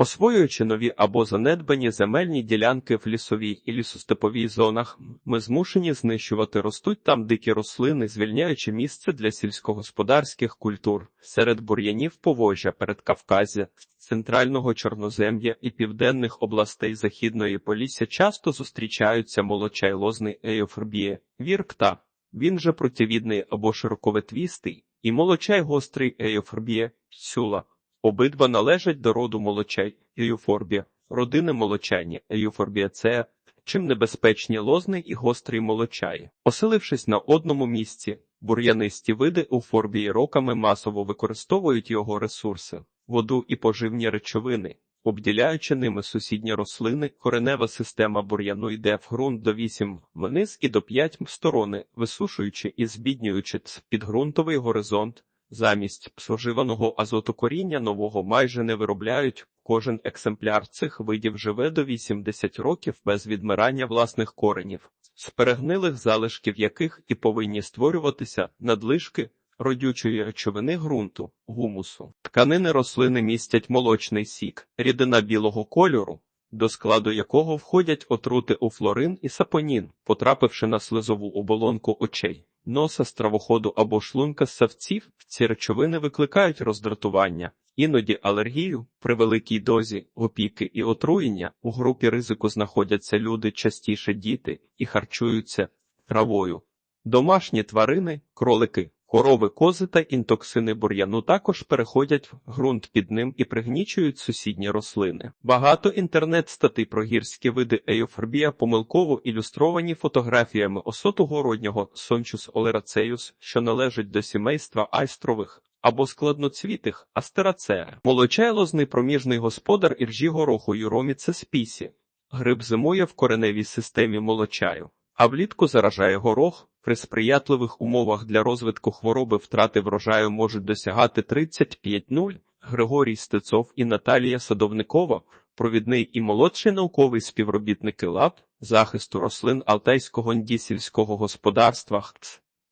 Освоюючи нові або занедбані земельні ділянки в лісовій і лісостеповій зонах, ми змушені знищувати ростуть там дикі рослини, звільняючи місце для сільськогосподарських культур. Серед бур'янів Поволжя, Передкавказя, центрального Чорнозем'я і південних областей Західної Полісся часто зустрічаються молочайлозний еофорбія, віркта. Він же противідний або широковетвістий, і молочай гострий еофорбія, сюла. Обидва належать до роду молочай еюфорбія, родини молочайні еюфорбія це чим небезпечні лозний і гострий молочай. Оселившись на одному місці, бур'янисті види еуфорбії роками масово використовують його ресурси, воду і поживні речовини. Обділяючи ними сусідні рослини, коренева система бур'яну йде в ґрунт до 8 вниз і до 5 сторони, висушуючи і збіднюючи підґрунтовий горизонт, Замість споживаного азоту коріння нового майже не виробляють. Кожен екземпляр цих видів живе до 80 років без відмирання власних коренів, з перегнилих залишків яких і повинні створюватися надлишки родючої речовини ґрунту, гумусу. Тканини рослини містять молочний сік, рідина білого кольору, до складу якого входять отрути уфлорин і сапонін, потрапивши на слизову оболонку очей носа, стравоходу або шлунка ссавців, ці речовини викликають роздратування, іноді алергію, при великій дозі, опіки і отруєння. У групі ризику знаходяться люди, частіше діти, і харчуються травою. Домашні тварини, кролики, корови, кози та інтоксини бур'яну також переходять в ґрунт під ним і пригнічують сусідні рослини. Багато інтернет-статей про гірські види еофорбія помилково ілюстровані фотографіями осоту городнього сончус олерацеюс, що належить до сімейства айстрових. Або складноцвітих астерацеа. Молочайлозний проміжний господар іржі гороху юроміце спісі. Гриб зимує в кореневій системі молочаю, а влітку заражає горох. При сприятливих умовах для розвитку хвороби втрати врожаю можуть досягати 35-0. Григорій Стецов і Наталія Садовникова, провідний і молодший науковий співробітники ЛАБ захисту рослин Алтайського ндісільського господарства.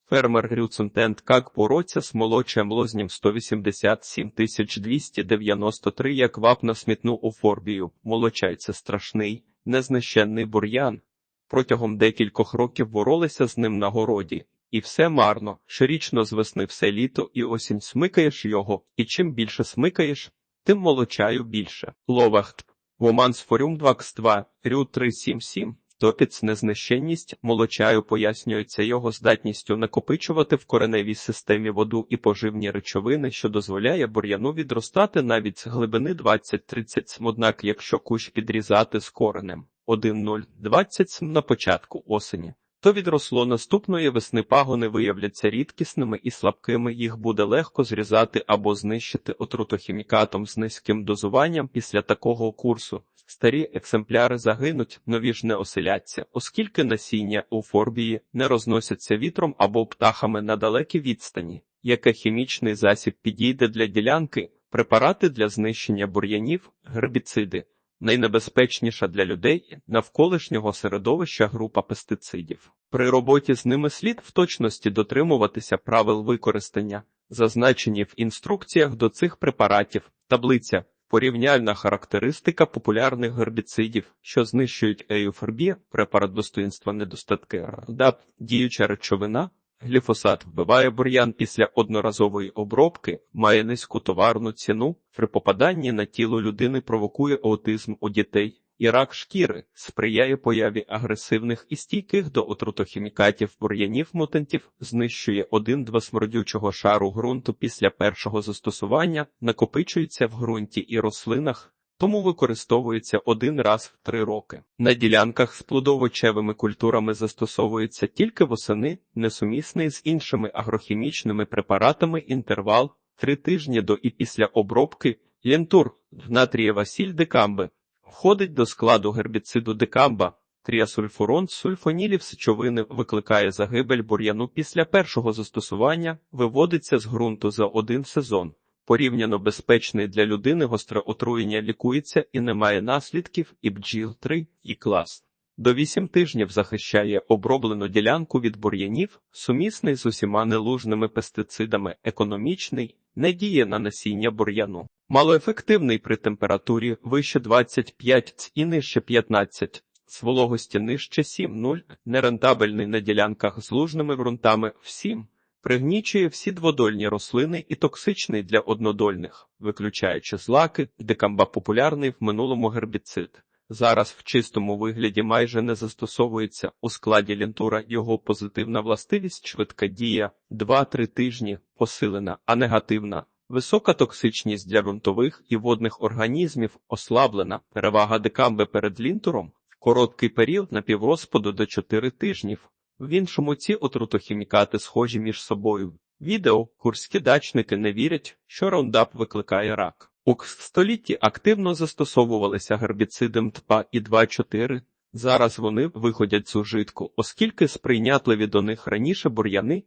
Фермер Грюцентент как бороться з молочем лозням 187 293 як вапна смітну уфорбію. Молочай страшний, незнищенний бур'ян. Протягом декількох років боролися з ним на городі. І все марно. Щорічно з весни все літо і осінь смикаєш його, і чим більше смикаєш, тим молочаю більше. Ловахт. Воманс форюм 2 Рю 377. Топіц незнищенність молочаю пояснюється його здатністю накопичувати в кореневій системі воду і поживні речовини, що дозволяє бур'яну відростати навіть з глибини 20-30 см, однак якщо кущ підрізати з коренем 1,0-20 см на початку осені, то відросло наступної весни пагони виявляться рідкісними і слабкими, їх буде легко зрізати або знищити отрутохімікатом з низьким дозуванням після такого курсу. Старі екземпляри загинуть, нові ж не оселяться, оскільки насіння у форбії не розносяться вітром або птахами на далекі відстані. Яке хімічний засіб підійде для ділянки, препарати для знищення бур'янів, гербіциди, найнебезпечніша для людей навколишнього середовища група пестицидів. При роботі з ними слід в точності дотримуватися правил використання, зазначені в інструкціях до цих препаратів, таблиця. Порівняльна характеристика популярних гербіцидів, що знищують еюфорбі, препарат достоїнства недостатки РДАП, діюча речовина, гліфосат вбиває бур'ян після одноразової обробки, має низьку товарну ціну, при попаданні на тіло людини провокує аутизм у дітей. І рак шкіри сприяє появі агресивних і стійких до отрутохімікатів бур'янів мутантів, знищує один-два смердючого шару ґрунту після першого застосування, накопичується в ґрунті і рослинах, тому використовується один раз в три роки. На ділянках з плодовочевими культурами застосовується тільки восени, несумісний з іншими агрохімічними препаратами інтервал три тижні до і після обробки, лінтур, натрієва сіль декамби. Входить до складу гербіциду декамба. Тріасульфурон сульфонілів сечовини викликає загибель бур'яну після першого застосування, виводиться з ґрунту за один сезон. Порівняно безпечний для людини гостре отруєння лікується і не має наслідків і бджіл 3 і клас. До 8 тижнів захищає оброблену ділянку від бур'янів, сумісний з усіма нелужними пестицидами, економічний, не діє на насіння бур'яну. Малоефективний при температурі вище 25 ц і нижче 15 з вологості нижче 7,0, нерентабельний на ділянках з лужними ґрунтами в 7, пригнічує всі дводольні рослини і токсичний для однодольних, виключаючи злаки, декамба популярний в минулому гербіцид. Зараз в чистому вигляді майже не застосовується у складі лінтура його позитивна властивість швидка дія 2-3 тижні посилена, а негативна Висока токсичність для ґрунтових і водних організмів ослаблена, перевага декамби перед лінтуром, короткий період напіврозпаду до 4 тижнів. В іншому ці отрутохімікати схожі між собою. Відео курські дачники не вірять, що раундап викликає рак. У столітті активно застосовувалися гербіциди МТПА і 2,4. Зараз вони виходять з ужитку, оскільки сприйнятливі до них раніше бур'яни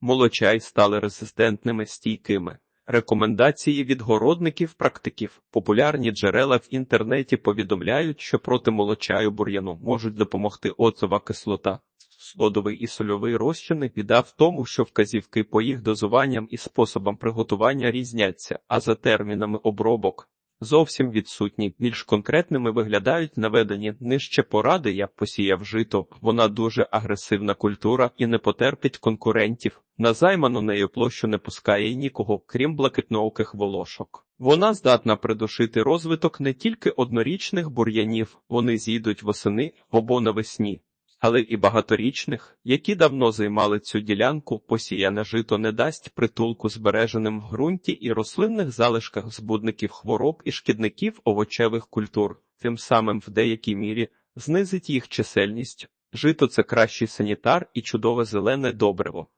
молочай стали резистентними стійкими. Рекомендації від городників практиків. Популярні джерела в інтернеті повідомляють, що проти молочаю бур'яну можуть допомогти оцова кислота. Содовий і сольовий розчини біда в тому, що вказівки по їх дозуванням і способам приготування різняться, а за термінами обробок зовсім відсутні. Більш конкретними виглядають наведені нижче поради, як посіяв жито. Вона дуже агресивна культура і не потерпить конкурентів. На займану нею площу не пускає нікого, крім блакитнооких волошок. Вона здатна придушити розвиток не тільки однорічних бур'янів, вони зійдуть восени або навесні але і багаторічних, які давно займали цю ділянку, посіяне жито не дасть притулку збереженим в ґрунті і рослинних залишках збудників хвороб і шкідників овочевих культур, тим самим в деякій мірі знизить їх чисельність. Жито це кращий санітар і чудове зелене добриво.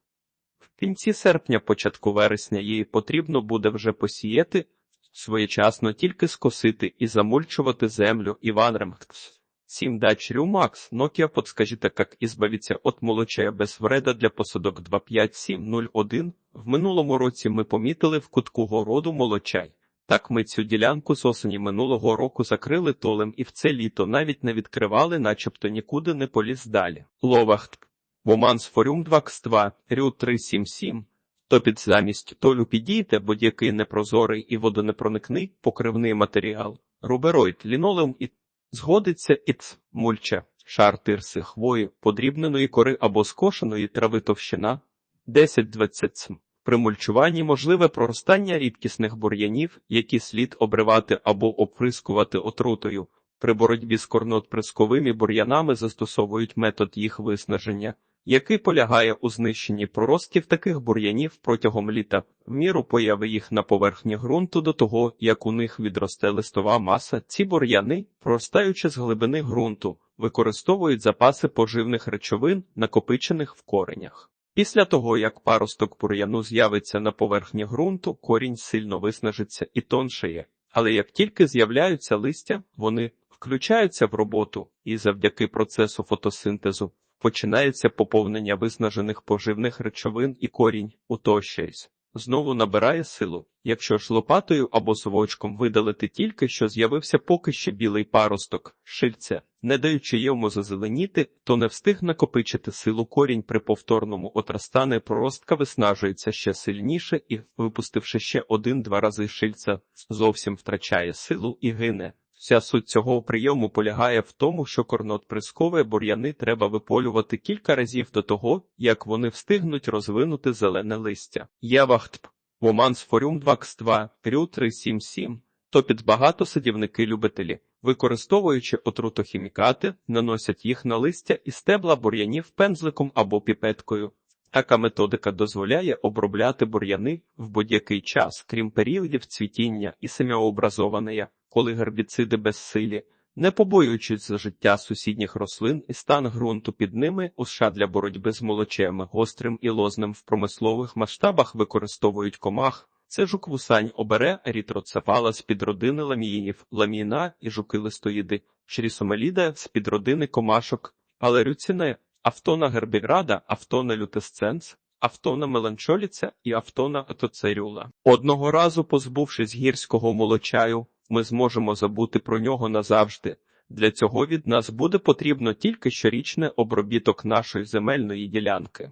В кінці серпня, початку вересня її потрібно буде вже посіяти, своєчасно тільки скосити і замульчувати землю Іван Ремхтс. 7 дач Рюмакс, Nokia подскажите, как избавиться от молочая без вреда для посадок 25701. В минулому році ми помітили в кутку городу молочай. Так ми цю ділянку з осені минулого року закрили толем і в це літо навіть не відкривали, начебто нікуди не поліз далі. Ловахт. Воманс Форюм 2 кс 2 Рю 377. То під замість толю підійте будь-який непрозорий і водонепроникний покривний матеріал. Рубероїд, лінолеум і Згодиться іц, мульча, шар тирси хвої, подрібненої кори або скошеної трави товщина 10-20 см. При мульчуванні можливе проростання рідкісних бур'янів, які слід обривати або оприскувати отрутою. При боротьбі з корнотприсковими бур'янами застосовують метод їх виснаження який полягає у знищенні проростків таких бур'янів протягом літа, в міру появи їх на поверхні ґрунту до того, як у них відросте листова маса, ці бур'яни, проростаючи з глибини ґрунту, використовують запаси поживних речовин, накопичених в коренях. Після того, як паросток бур'яну з'явиться на поверхні ґрунту, корінь сильно виснажиться і тоншає, але як тільки з'являються листя, вони включаються в роботу і завдяки процесу фотосинтезу починається поповнення виснажених поживних речовин і корінь, утощується. Знову набирає силу. Якщо ж лопатою або совочком видалити тільки, що з'явився поки ще білий паросток, шильця, не даючи йому зазеленіти, то не встиг накопичити силу корінь при повторному отрастане проростка виснажується ще сильніше і, випустивши ще один-два рази шильця, зовсім втрачає силу і гине. Вся суть цього прийому полягає в тому, що корнотприскові бур'яни треба виполювати кілька разів до того, як вони встигнуть розвинути зелене листя. Євахтп, Воманс Форюм 2 Рю 377. Топіт багато садівники-любителі, використовуючи отрутохімікати, наносять їх на листя і стебла бур'янів пензликом або піпеткою. Така методика дозволяє обробляти бур'яни в будь-який час, крім періодів цвітіння і семяобразованої коли гербіциди безсилі, не побоюючись за життя сусідніх рослин і стан ґрунту під ними, у США для боротьби з молочем, гострим і лозним в промислових масштабах використовують комах. Це жук вусань обере ерітроцефала з підродини ламіїнів, ламіна і жуки листоїди, шрісомеліда з підродини комашок, алерюціне, автона гербіграда, автона лютесценс, автона меланчоліця і автона атоцерюла. Одного разу, позбувшись гірського молочаю, ми зможемо забути про нього назавжди. Для цього від нас буде потрібно тільки щорічне обробіток нашої земельної ділянки.